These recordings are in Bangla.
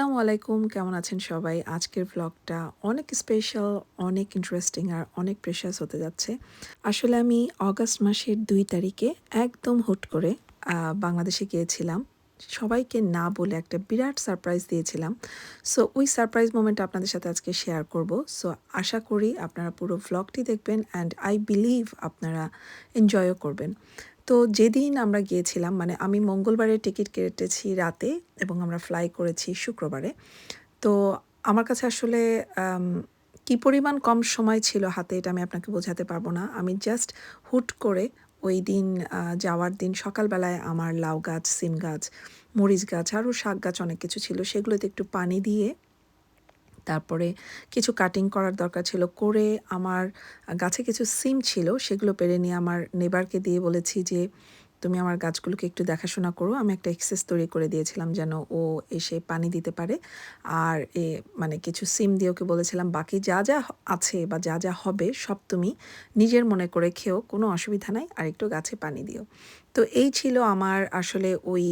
আসসালামু আলাইকুম। কেমন আছেন সবাই? আজকের ব্লগটা অনেক স্পেশাল অনেক ইন্টারেস্টিং আর অনেক প্রেশাস হতে যাচ্ছে। আসলে আমি অগাস্ট মাসের দুই তারিখে একদম হুট করে বাংলাদেশে গিয়েছিলাম। সবাইকে না বলে একটা বিরাট সারপ্রাইজ দিয়েছিলাম। সো ওই সারপ্রাইজ মোমেন্ট আপনাদের সাথে আজকে শেয়ার করব। সো আশা করি আপনারা পুরো ভ্লগটি দেখবেন অ্যান্ড আই বিলিভ আপনারা এনজয়ও করবেন। তো যেদিন আমরা গিয়েছিলাম মানে আমি মঙ্গলবারে টিকিট কেটেছি রাতে এবং আমরা ফ্লাই করেছি শুক্রবারে, তো আমার কাছে আসলে কি পরিমাণ কম সময় ছিল হাতে এটা আমি আপনাকে বোঝাতে পারব না। আমি জাস্ট হুট করে ওই দিন যাওয়ার দিন সকালবেলায় আমার লাউ গাছ, সিম গাছ, মরিচ গাছ, আরও শাক গাছ অনেক কিছু ছিল, সেগুলোতে একটু পানি দিয়ে তারপরে কিছু কাটিং করার দরকার ছিল, করে আমার গাছে কিছু সিম ছিল, সেগুলো পেরে নিয়ে আমার নেবারকে দিয়ে বলেছি যে, তুমি আমার গাছগুলোকে একটু দেখাশোনা করো। আমি একটা এক্সেস তৈরি করে দিয়েছিলাম যেন ও এসে পানি দিতে পারে। আর এ মানে কিছু সিম দিয়ে ওকে বলেছিলাম, বাকি যা যা আছে বা যা যা হবে সব তুমি নিজের মনে করে খেও, কোনো অসুবিধা নাই। আর একটু গাছে পানি দিও। তো এই ছিল আমার আসলে ওই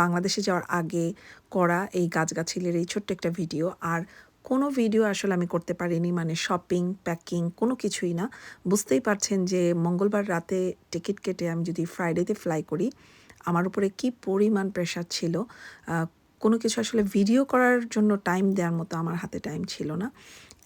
বাংলাদেশে যাওয়ার আগে করা এই গাছগাছিলের এই ছোট্ট একটা ভিডিও। আর কোনো ভিডিও আসলে আমি করতে পারিনি মানে শপিং প্যাকিং কোনো কিছুই না। বুঝতেই পারছেন যে মঙ্গলবার রাতে টিকিট কেটে আমি যদি ফ্রাইডেতে ফ্লাই করি, আমার উপরে কি পরিমাণ প্রেশার ছিল কোনো কিছু আসলে ভিডিও করার জন্য টাইম দেওয়ার মতো আমার হাতে টাইম ছিল না।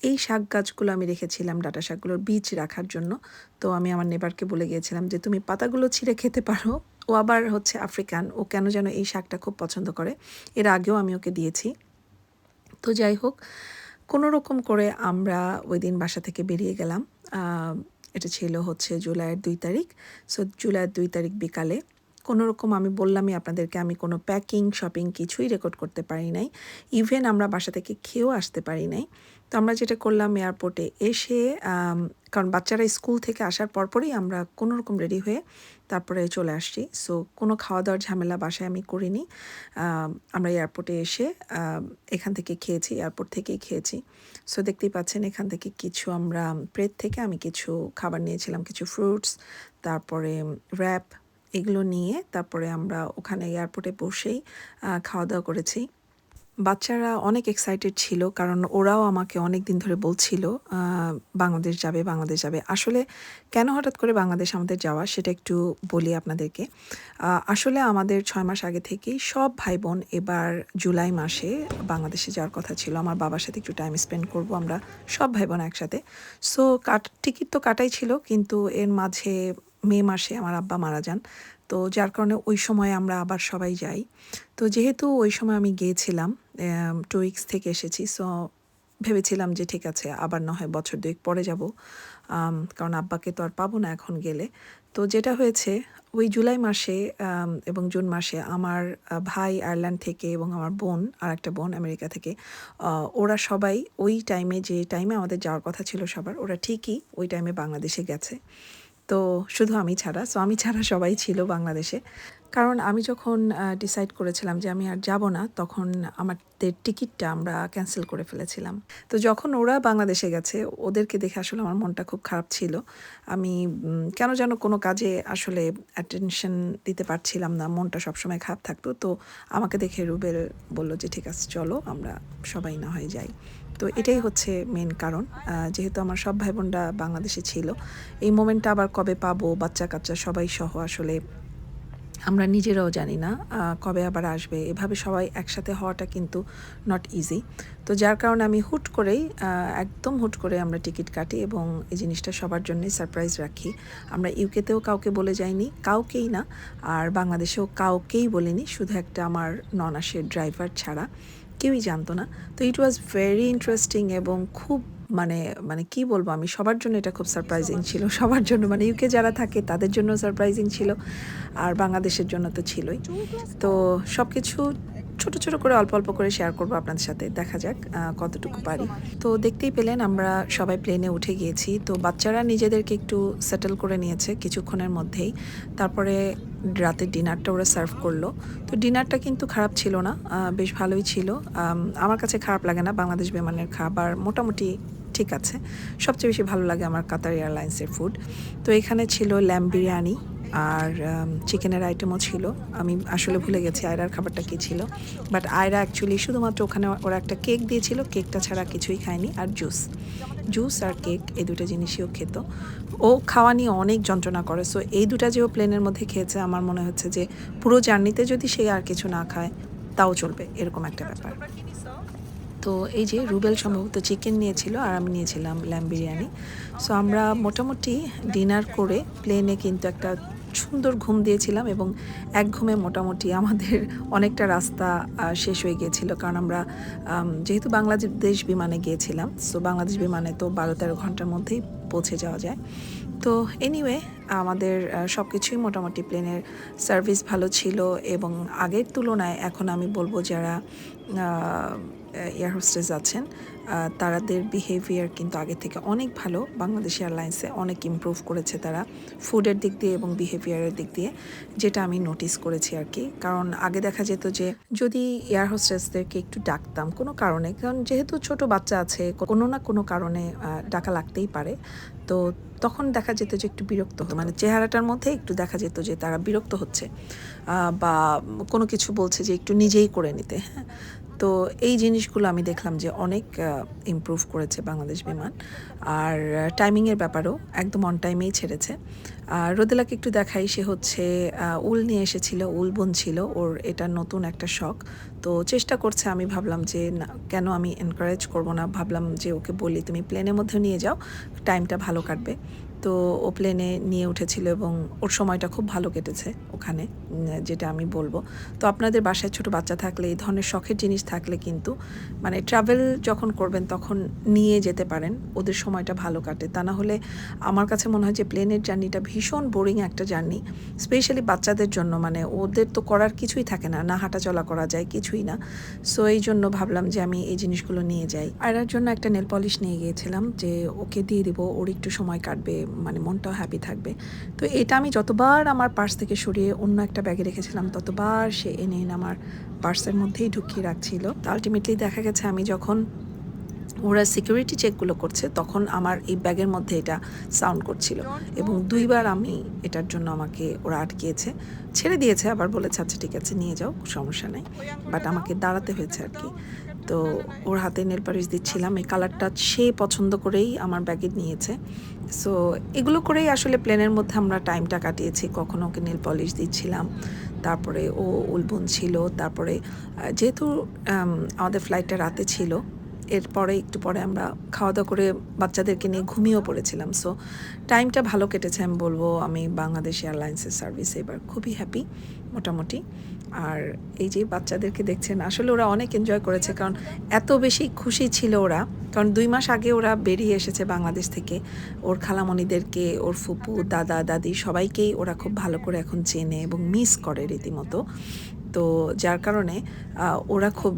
এই শাক গাছগুলো আমি রেখেছিলাম, ডাটা শাকগুলোর বীজ রাখার জন্য। তো আমি আমার নেবারকে বলে গিয়েছিলাম যে, তুমি পাতাগুলো ছিঁড়ে খেতে পারো। ও আবার হচ্ছে আফ্রিকান। ও কেন যেন এই শাকটা খুব পছন্দ করে। এর আগেও আমি ওকে দিয়েছি। তো যাই হোক, কোনো রকম করে আমরা ওই দিন বাসা থেকে বেরিয়ে গেলাম। এটা ছিল হচ্ছে জুলাইয়ের দুই তারিখ। সো জুলাইয়ের দুই তারিখ বিকালে। কোনো রকম আমি বললামই আপনাদেরকে আমি কোনো প্যাকিং শপিং কিছুই রেকর্ড করতে পারি নাই। ইভেন আমরা বাসা থেকে খেয়েও আসতে পারি নাই। তো আমরা যেটা করলাম এয়ারপোর্টে এসে কারণ বাচ্চারা স্কুল থেকে আসার পরপরই আমরা কোনো রকম রেডি হয়ে তারপরে চলে আসছি। সো কোনো খাওয়া দাওয়ার ঝামেলা বাসায় আমি করিনি। আমরা এয়ারপোর্টে এসে এখান থেকে খেয়েছি এয়ারপোর্ট থেকেই খেয়েছি। সো দেখতেই পাচ্ছেন এখান থেকে কিছু আমরা প্রেত থেকে আমি কিছু খাবার নিয়েছিলাম, কিছু ফ্রুটস তারপরে র্যাপ এগুলো নিয়ে তারপরে আমরা ওখানে এয়ারপোর্টে বসেই খাওয়া দাওয়া করেছি। বাচ্চারা অনেক এক্সাইটেড ছিল কারণ ওরাও আমাকে অনেক দিন ধরে বলছিল বাংলাদেশ যাবে বাংলাদেশ যাবে। আসলে কেন হঠাৎ করে বাংলাদেশ আমাদের যাওয়া সেটা একটু বলি আপনাদেরকে। আসলে আমাদের ছয় মাস আগে থেকেই সব ভাই বোন এবার জুলাই মাসে বাংলাদেশে যাওয়ার কথা ছিল। আমার বাবার সাথে একটু টাইম স্পেন্ড করব আমরা সব ভাই বোন একসাথে। সো কাট টিকিট তো কাটাই ছিল কিন্তু এর মাঝে মে মাসে আমার আব্বা মারা যান। তো যার কারণে ওই সময় আমরা আবার সবাই যাই। তো যেহেতু ওই সময় আমি গিয়েছিলাম টু উইক্স থেকে এসেছি সো ভেবেছিলাম যে ঠিক আছে, আবার না হয় বছর দুয়েক পরে যাব। কারণ আব্বাকে তো আর পাবো না এখন গেলে। তো যেটা হয়েছে, ওই জুলাই মাসে এবং জুন মাসে আমার ভাই আয়ারল্যান্ড থেকে এবং আমার বোন আর একটা বোন আমেরিকা থেকে ওরা সবাই ওই টাইমে যে টাইমে আমাদের যাওয়ার কথা ছিল সবার, ওরা ঠিকই ওই টাইমে বাংলাদেশে গেছে। তো শুধু আমি ছাড়া সো আমি ছাড়া সবাই ছিল বাংলাদেশে। কারণ আমি যখন ডিসাইড করেছিলাম যে আমি আর যাব না, তখন আমাদের টিকিটটা আমরা ক্যান্সেল করে ফেলেছিলাম। তো যখন ওরা বাংলাদেশে গেছে, ওদেরকে দেখে আসলে আমার মনটা খুব খারাপ ছিল। আমি কেন যেন কোনো কাজে আসলে অ্যাটেনশন দিতে পারছিলাম না, মনটা সবসময় খারাপ থাকতো। তো আমাকে দেখে রুবেল বলল যে, ঠিক আছে, চলো, আমরা সবাই না হয়ে যাই। তো এটাই হচ্ছে মেন কারণ। যেহেতু আমার সব ভাই বোনরা বাংলাদেশে ছিল, এই মোমেন্টটা আবার কবে পাবো বাচ্চা কাচ্চা সবাই সহ আসলে আমরা নিজেরাও জানি না কবে আবার আসবে। এভাবে সবাই একসাথে হওয়াটা কিন্তু নট ইজি তো যার কারণে আমি হুট করেই একদম হুট করে আমরা টিকিট কাটি এবং এই জিনিসটা সবার জন্যই সারপ্রাইজ রাখি। আমরা ইউকেতেও কাউকে বলে যাইনি, কাউকেই না, আর বাংলাদেশেও কাউকেই বলিনি, শুধু একটা আমার নন আসের ড্রাইভার ছাড়া। কেউই জানতো না। তো ইট ওয়াজ ভেরি ইন্টারেস্টিং এবং খুব মানে মানে কি বলব আমি সবার জন্য এটা খুব সারপ্রাইজিং ছিল। সবার জন্য মানে ইউকে যারা থাকে তাদের জন্য সারপ্রাইজিং ছিল আর বাংলাদেশের জন্য তো ছিলই। তো সব কিছু ছোট ছোট করে অল্প অল্প করে শেয়ার করব আপনাদের সাথে। দেখা যাক কতটুকু পারি। তো দেখতেই পেলেন আমরা সবাই প্লেনে উঠে গিয়েছি। তো বাচ্চারা নিজেদেরকে একটু সেটেল করে নিয়েছে কিছুক্ষণের মধ্যেই। তারপরে রাতের ডিনারটা ওরা সার্ভ করল। তো ডিনারটা কিন্তু খারাপ ছিল না বেশ ভালোই ছিল। আমার কাছে খারাপ লাগে না বাংলাদেশ বিমানের খাবার মোটামুটি ঠিক আছে। সবচেয়ে বেশি ভালো লাগে আমার কাতার এয়ারলাইন্সের ফুড তো এখানে ছিল ল্যাম বিরিয়ানি আর চিকেনের আইটেমও ছিল। আমি আসলে ভুলে গেছি আয়রার খাবারটা কী ছিল। বাট আয়রা অ্যাকচুয়ালি শুধুমাত্র ওখানে ওরা একটা কেক দিয়েছিল। কেকটা ছাড়া কিছুই খায়নি। আর জুস জুস আর কেক এই দুটো জিনিসই ও খেত। ও খাওয়া নিয়ে অনেক যন্ত্রণা করে। সো এই দুটা যে ও প্লেনের মধ্যে খেয়েছে, আমার মনে হচ্ছে যে পুরো জার্নিতে যদি সে আর কিছু না খায়, তাও চলবে। এরকম একটা ব্যাপার। তো এই যে রুবেল সম্ভবত চিকেন নিয়েছিল আর আমি নিয়েছিলাম ল্যাম বিরিয়ানি। সো আমরা মোটামুটি ডিনার করে প্লেনে কিন্তু একটা সুন্দর ঘুম দিয়েছিলাম এবং এক ঘুমে মোটামুটি আমাদের অনেকটা রাস্তা শেষ হয়ে গিয়েছিল। কারণ আমরা যেহেতু বাংলাদেশ বিমানে গিয়েছিলাম সো বাংলাদেশ বিমানে তো বারো তেরো ঘণ্টার মধ্যেই পৌঁছে যাওয়া যায়। তো এনিওয়ে আমাদের সব কিছুই মোটামুটি প্লেনের সার্ভিস ভালো ছিল এবং আগের তুলনায় এখন আমি বলব যারা এয়ার হোস্টেস আছেন তাদের বিহেভিয়ার কিন্তু আগে থেকে অনেক ভালো। বাংলাদেশ এয়ারলাইন্সে অনেক ইমপ্রুভ করেছে তারা ফুডের দিক দিয়ে এবং বিহেভিয়ারের দিক দিয়ে, যেটা আমি নোটিস করেছি আর কি। কারণ আগে দেখা যেত যে, যদি এয়ার হোস্টেসদেরকে একটু ডাকতাম কোনো কারণে, কারণ যেহেতু ছোট বাচ্চা আছে, কোনো না কোনো কারণে ডাকা লাগতেই পারে। তো তখন দেখা যেত যে একটু বিরক্ত হতো। মানে চেহারাটার মধ্যে একটু দেখা যেত যে তারা বিরক্ত হচ্ছে। বা কোনো কিছু বলছে যে একটু নিজেই করে নিতে হ্যাঁ? তো এই জিনিসগুলো আমি দেখলাম যে অনেক ইম্প্রুভ করেছে বাংলাদেশ বিমান। আর টাইমিংয়ের ব্যাপারও একদম অন টাইমেই ছেড়েছে। আর রোদেলাকে একটু দেখাই, সে হচ্ছে উল নিয়ে এসেছিল, উল ছিল, ওর এটা নতুন একটা শখ। তো চেষ্টা করছে, আমি ভাবলাম যে, না, কেন আমি এনকারেজ করব না? ভাবলাম যে, ওকে বলি, তুমি প্লেনের মধ্যে নিয়ে যাও টাইমটা ভালো কাটবে। তো ও প্লেনে নিয়ে উঠেছিল এবং ওর সময়টা খুব ভালো কেটেছে ওখানে যেটা আমি বলব। তো আপনাদের বাসায় ছোট বাচ্চা থাকলে, এই ধরনের শখের জিনিস থাকলে কিন্তু মানে ট্রাভেল যখন করবেন, তখন নিয়ে যেতে পারেন, ওদের সময়টা ভালো কাটে। তা না হলে আমার কাছে মনে হয় যে প্লেনের জার্নিটা ভীষণ বোরিং একটা জার্নি স্পেশালি বাচ্চাদের জন্য। মানে ওদের তো করার কিছুই থাকে না না হাঁটা চলা করা যায়, কিছুই না। সো এই জন্য ভাবলাম যে আমি এই জিনিসগুলো নিয়ে যাই। আর এর জন্য একটা নেল পলিশ নিয়ে গিয়েছিলাম যে ওকে দিয়ে দিব, ওর একটু সময় কাটবে মানে মনটাও হ্যাপি থাকবে। তো এটা আমি যতবার আমার পার্স থেকে সরিয়ে অন্য একটা ব্যাগে রেখেছিলাম, ততবার সে এনে এনে আমার পার্সের মধ্যেই ঢুকিয়ে রাখছিল। তো আলটিমেটলি দেখা গেছে আমি যখন ওরা সিকিউরিটি চেকগুলো করছে, তখন আমার এই ব্যাগের মধ্যে এটা সাউন্ড করছিল। এবং দুইবার আমি এটার জন্য আমাকে ওরা আটকিয়েছে, ছেড়ে দিয়েছে, আবার বলেছে আচ্ছা ঠিক আছে, নিয়ে যাও, সমস্যা নেই। বাট আমাকে দাঁড়াতে হয়েছে আর কি। তো ওর হাতে নেল পালিশ দিচ্ছিলাম, এই কালারটা সে পছন্দ করেই আমার ব্যাগে নিয়েছে। সো এগুলো করেই আসলে প্লেনের মধ্যে আমরা টাইমটা কাটিয়েছি, কখনো ওকে নেল পলিশ দিচ্ছিলাম, তারপরে ও উলবন ছিল, তারপরে যেহেতু আমাদের ফ্লাইটটা রাতে ছিল এরপরে একটু পরে আমরা খাওয়া দাওয়া করে বাচ্চাদেরকে নিয়ে ঘুমিয়েও পড়েছিলাম। সো টাইমটা ভালো কেটেছে আমি বলব। আমি বাংলাদেশ এয়ারলাইন্সের সার্ভিসে এবার খুবই হ্যাপি মোটামুটি। আর এই যে বাচ্চাদেরকে দেখছেন, আসলে ওরা অনেক এনজয় করেছে। কারণ এত বেশি খুশি ছিল ওরা। কারণ দুই মাস আগে ওরা বেরিয়ে এসেছে বাংলাদেশ থেকে। ওর খালামণিদেরকে, ওর ফুপু, দাদা, দাদি সবাইকেই ওরা খুব ভালো করে এখন চেনে এবং মিস করে রীতিমতো। তো যার কারণে ওরা খুব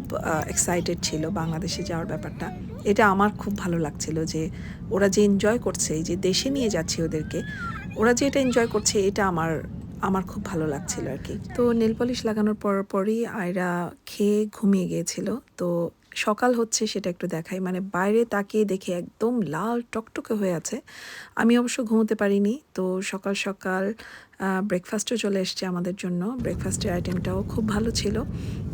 এক্সাইটেড ছিল বাংলাদেশে যাওয়ার ব্যাপারটা। এটা আমার খুব ভালো লাগছিল যে ওরা যে এনজয় করছে, এই যে দেশে নিয়ে যাচ্ছে ওদেরকে, ওরা যে এটা এনজয় করছে, এটা আমার আমার খুব ভালো লাগছিল আর কি। তো নেল পলিশ লাগানোর পর, পরই আয়রা খেয়ে ঘুমিয়ে গিয়েছিল। তো সকাল হচ্ছে সেটা একটু দেখাই। মানে বাইরে তাকিয়ে দেখে একদম লাল টকটকে হয়ে আছে। আমি অবশ্য ঘুমোতে পারিনি। তো সকাল সকাল ব্রেকফাস্টও চলে এসছে আমাদের জন্য। ব্রেকফাস্টের আইটেমটাও খুব ভালো ছিল।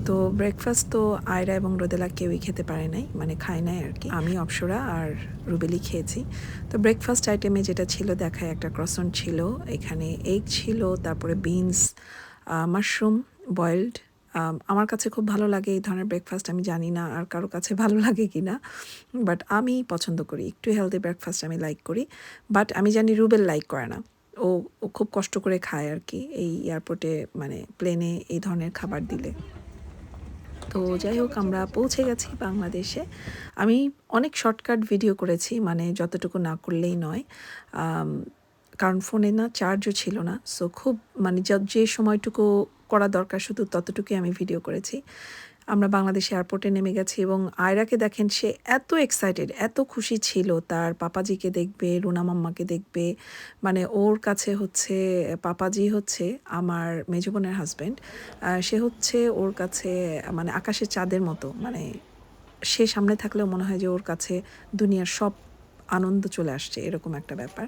তো ব্রেকফাস্ট তো আয়রা এবং রোদেলা কেউই খেতে পারে নাই মানে খায় নাই আর কি। আমি, অপসরা আর রুবেলি খেয়েছি। তো ব্রেকফাস্ট আইটেমে যেটা ছিল, দেখায় একটা ক্রসন ছিল। এখানে এগ ছিল, তারপরে বিনস মাশরুম বয়েলড আমার কাছে খুব ভালো লাগে এই ধরনের ব্রেকফাস্ট আমি জানি না আর কারও কাছে ভালো লাগে কি না। বাট আমি পছন্দ করি, একটু হেলদি ব্রেকফাস্ট আমি লাইক করি। বাট আমি জানি রুবেল লাইক করে না। ও ও খুব কষ্ট করে খায় আর কি এই এয়ারপোর্টে মানে প্লেনে এই ধরনের খাবার দিলে। তো যাই হোক, আমরা পৌঁছে গেছি বাংলাদেশে। আমি অনেক শর্টকাট ভিডিও করেছি মানে যতটুকু না করলেই নয়। কারণ ফোনে না চার্জও ছিল না। সো খুব মানে যে সময়টুকু করা দরকার, শুধু ততটুকুই আমি ভিডিও করেছি। আমরা বাংলাদেশ এয়ারপোর্টে নেমে গেছি এবং আয়রাকে দেখেন সে এত এক্সাইটেড এত খুশি ছিল। তার পাপাজিকে দেখবে, রুনা মাম্মাকে দেখবে। মানে ওর কাছে হচ্ছে, পাপাজি হচ্ছে আমার মেজ বোনের হাজব্যান্ড সে হচ্ছে ওর কাছে মানে আকাশের চাঁদের মতো। মানে সে সামনে থাকলেও মনে হয় যে ওর কাছে দুনিয়ার সব আনন্দ চলে আসছে, এরকম একটা ব্যাপার।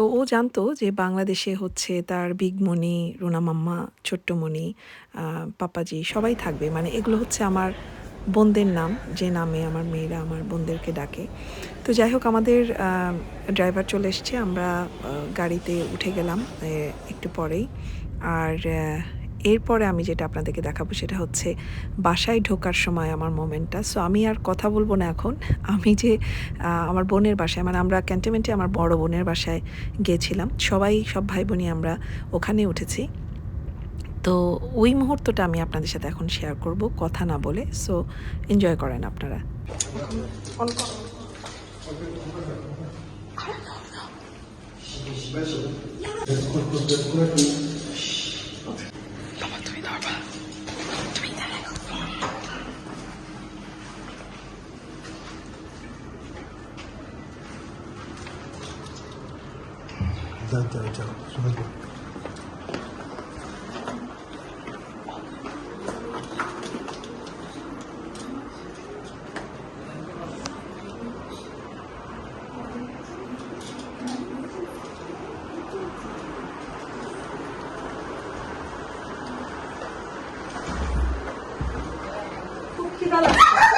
তো ও জানতো যে বাংলাদেশে হচ্ছে তার বিগমণি রোনা মাম্মা ছোট্টমণি পাপাজি সবাই থাকবে। মানে এগুলো হচ্ছে আমার বোনদের নাম, যে নামে আমার মেয়েরা আমার বোনদেরকে ডাকে। তো যাই হোক, আমাদের ড্রাইভার চলে এসছে। আমরা গাড়িতে উঠে গেলাম একটু পরেই। আর এরপরে আমি যেটা আপনাদেরকে দেখাবো সেটা হচ্ছে বাসায় ঢোকার সময় আমার মোমেন্টটা। সো আমি আর কথা বলব না এখন। আমি যে আমার বোনের বাসায় মানে আমরা ক্যান্টনমেন্টে আমার বড় বোনের বাসায় গিয়েছিলাম সবাই, সব ভাই বোনই আমরা ওখানে উঠেছি। তো ওই মুহূর্তটা আমি আপনাদের সাথে এখন শেয়ার করব, কথা না বলে। সো এনজয় করেন আপনারা। যাও শুনে যাও Oh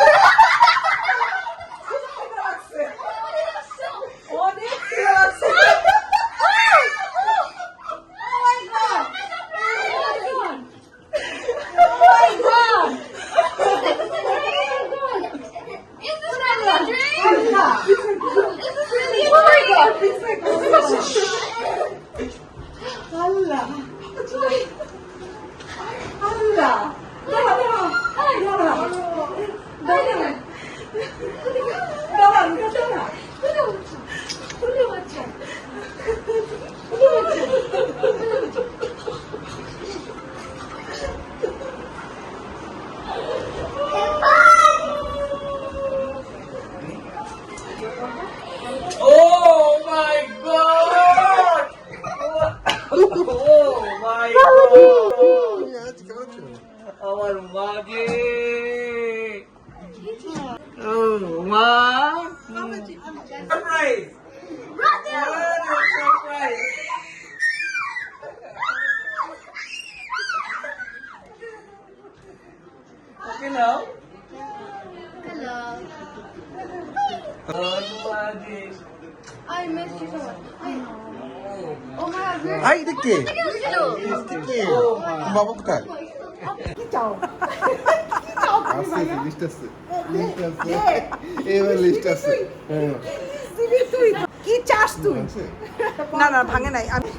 আই দেখে বাবা কোথায় আছে লিস্ট আছে লিস্ট আছে এবার লিস্ট আছে হ্যাঁ কি চাস তুই না না ভাঙে নাই আমি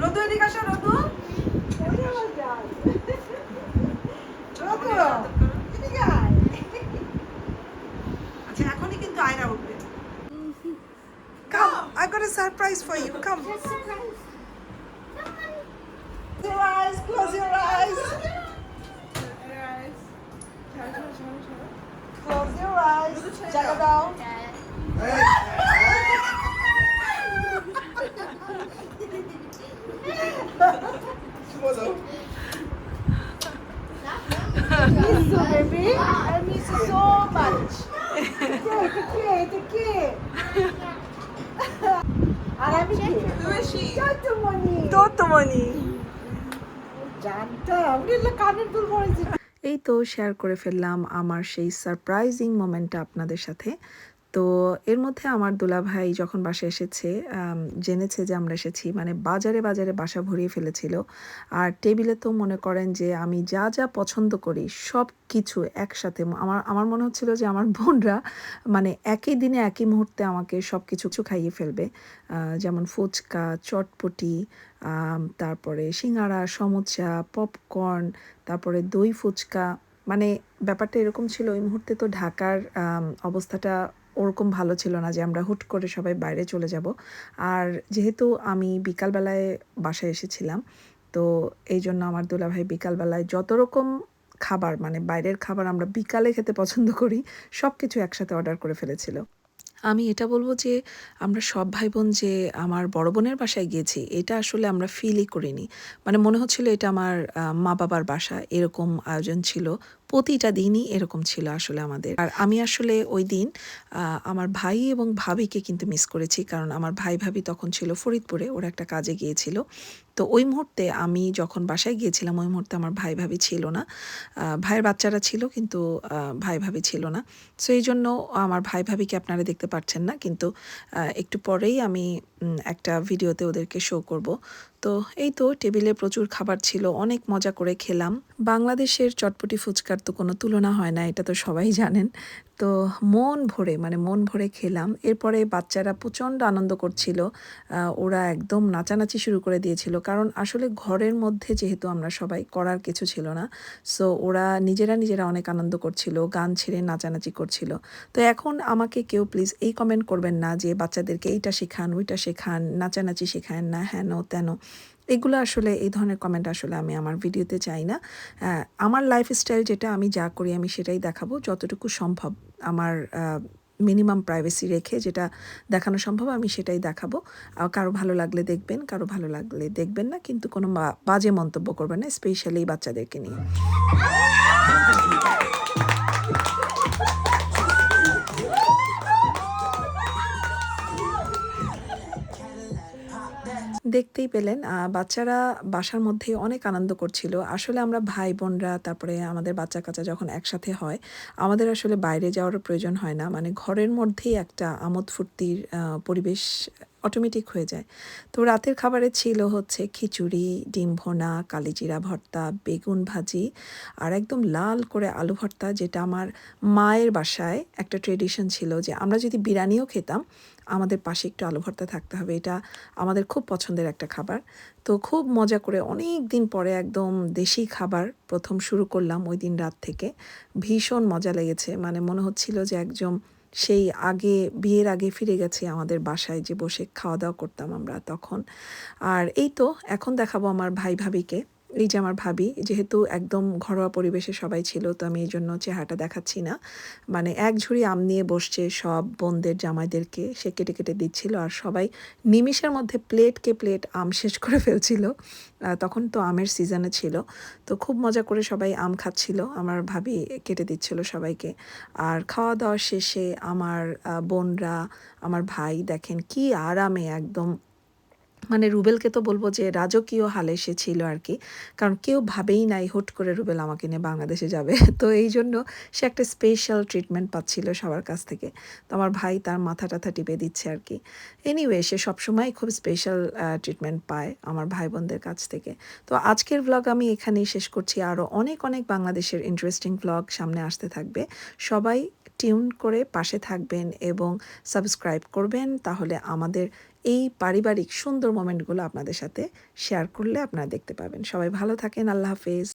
রোদু এদিকে আসো রোদু রোদু got a surprise for you. Come. Close your eyes. Close your eyes. Close your eyes. Check it out. Miss you, baby. I miss you so much. পড়েছে এই তো শেয়ার করে ফেললাম আমার সেই সারপ্রাইজিং মোমেন্টটা আপনাদের সাথে। তো এর মধ্যে আমার দুলাভাই যখন বাসায় এসেছে জেনেছে যে আমরা এসেছি মানে বাজারে বাজারে বাসা ভরিয়ে ফেলেছিল। আর টেবিলে তো মনে করেন যে আমি যা যা পছন্দ করি, সব কিছু একসাথে আমার আমার মনে হচ্ছিল যে আমার বোনরা মানে একই দিনে একই মুহূর্তে আমাকে সব কিছু কিছু খাইয়ে ফেলবে। যেমন ফুচকা, চটপটি তারপরে সিঙ্গারা, সমুচা, পপকর্ন, তারপরে দই ফুচকা। মানে ব্যাপারটা এরকম ছিল, ওই মুহূর্তে তো ঢাকার অবস্থাটা ওরকম ভালো ছিল না যে আমরা হুট করে সবাই বাইরে চলে যাব। আর যেহেতু আমি বিকালবেলায় বাসায় এসেছিলাম, তো এই জন্য আমার দুলাভাই বিকালবেলায় যত রকম খাবার মানে বাইরের খাবার আমরা বিকালে খেতে পছন্দ করি সব কিছু একসাথে অর্ডার করে ফেলেছিল। আমি এটা বলব যে আমরা সব ভাই বোন যে আমার বড় বোনের বাসায় গিয়েছি, এটা আসলে আমরা ফিলই করিনি। মানে মনে হচ্ছিল এটা আমার মা বাবার বাসা, এরকম আয়োজন ছিল। প্রতিটা দিনই এরকম ছিল আসলে আমাদের। আর আমি আসলে ওই দিন আমার ভাই এবং ভাবিকে কিন্তু মিস করেছি, কারণ আমার ভাই ভাবি তখন ছিল ফরিদপুরে, ওরা একটা কাজে গিয়েছিল। তো ওই মুহূর্তে আমি যখন বাসায় গিয়েছিলাম, ওই মুহূর্তে আমার ভাই ভাবি ছিল না। ভাইয়ের বাচ্চারা ছিল কিন্তু ভাই ভাবি ছিল না। সো এই জন্য আমার ভাই ভাবিকে আপনারা দেখতে পাচ্ছেন না, কিন্তু একটু পরেই আমি একটা ভিডিওতে ওদেরকে শো করব। তো, এই তো টেবিলে প্রচুর খাবার ছিল, অনেক মজা করে খেলাম। বাংলাদেশের চটপটি ফুচকার তো কোনো তুলনা হয় না, এটা তো সবাই জানেন। তো মন ভরে মানে মন ভরে খেলাম। এরপরে বাচ্চারা প্রচণ্ড আনন্দ করছিল। ওরা একদম নাচানাচি শুরু করে দিয়েছিল। কারণ আসলে ঘরের মধ্যে যেহেতু আমরা সবাই, করার কিছু ছিল না। সো ওরা নিজেরা নিজেরা অনেক আনন্দ করছিল, গান ছেড়ে নাচানাচি করছিল। তো এখন আমাকে কেউ প্লিজ এই কমেন্ট করবেন না যে বাচ্চাদেরকে এইটা শেখান, ওইটা শেখান, নাচানাচি শেখান না হেন তেন। এগুলো আসলে, এই ধরনের কমেন্ট আসলে আমি আমার ভিডিওতে চাই না। আমার লাইফস্টাইল যেটা আমি যা করি আমি সেটাই দেখাবো। যতটুকু সম্ভব আমার মিনিমাম প্রাইভেসি রেখে যেটা দেখানো সম্ভব আমি সেটাই দেখাবো। কারও ভালো লাগলে দেখবেন, কারও ভালো লাগলে দেখবেন না। কিন্তু কোনো বাজে মন্তব্য করবেন না স্পেশালি বাচ্চাদেরকে নিয়ে। দেখতেই পেলেন বাচ্চারা বাসার মধ্যে অনেক আনন্দ করছিল। আসলে আমরা ভাই বোনরা তারপরে আমাদের বাচ্চা কাচ্চা যখন একসাথে হয়, আমাদের আসলে বাইরে যাওয়ার প্রয়োজন হয় না। মানে ঘরের মধ্যেই একটা আমোদ ফুর্তির পরিবেশ অটোমেটিক হয়ে যায়। তো রাতের খাবারে ছিল হচ্ছে খিচুড়ি, ডিম ভোনা, কালিজিরা ভর্তা, বেগুন ভাজি আর একদম লাল করে আলু ভর্তা, যেটা আমার মায়ের বাসায় একটা ট্রেডিশন ছিল যে আমরা যদি বিরিয়ানিও খেতাম আমাদের পাশে একটু আলু ভর্তা থাকতে হবে, এটা আমাদের খুব পছন্দের একটা খাবার। তো খুব মজা করে অনেক দিন পরে একদম দেশি খাবার প্রথম শুরু করলাম ওই দিন রাত থেকে। ভীষণ মজা লেগেছে মানে মনে হচ্ছিল যে একদম সেই আগে, বিয়ের আগে ফিরে গেছে আমাদের বাসায় যে বসে খাওয়া দাওয়া করতাম আমরা তখন। আর এই তো, এখন দেখাবো আমার ভাই ভাবিকে এই যে আমার ভাবি, যেহেতু একদম ঘরোয়া পরিবেশে সবাই ছিল, তো আমি এই জন্য চেহারাটা দেখাচ্ছি না। মানে এক ঝুড়ি আম নিয়ে বসছে সব বোনদের, জামাইদেরকে, সে কেটে কেটে দিচ্ছিল আর সবাই নিমিষের মধ্যে প্লেটকে প্লেট আম শেষ করে ফেলছিল। তখন তো আমের সিজনে ছিল। তো খুব মজা করে সবাই আম খাচ্ছিল, আমার ভাবি কেটে দিচ্ছিল সবাইকে। আর খাওয়া দাওয়া শেষে আমার বোনরা, আমার ভাই দেখেন কি আরামে একদম মানে রুবেলকে তো বলব যে রাজকীয় হালে সে ছিল আর কি। কারণ কেউ ভাবেই নাই হুট করে রুবেল আমাকে নিয়ে বাংলাদেশে যাবে। তো এই জন্য সে একটা স্পেশাল ট্রিটমেন্ট পাচ্ছিল সবার কাছ থেকে। তো আমার ভাই তার মাথা টাথা টিপে দিচ্ছে আর কি। এনিওয়ে সে সবসময় খুব স্পেশাল ট্রিটমেন্ট পায় আমার ভাই বোনদের কাছ থেকে। তো আজকের ব্লগ আমি এখানেই শেষ করছি। আরও অনেক অনেক বাংলাদেশের ইন্টারেস্টিং ব্লগ সামনে আসতে থাকবে। সবাই টিউন করে পাশে থাকবেন এবং সাবস্ক্রাইব করবেন। তাহলে আমাদের এই পারিবারিক সুন্দর মোমেন্টগুলো আপনাদের সাথে শেয়ার করলে আপনারা দেখতে পাবেন। সবাই ভালো থাকেন, আল্লাহ হাফেজ।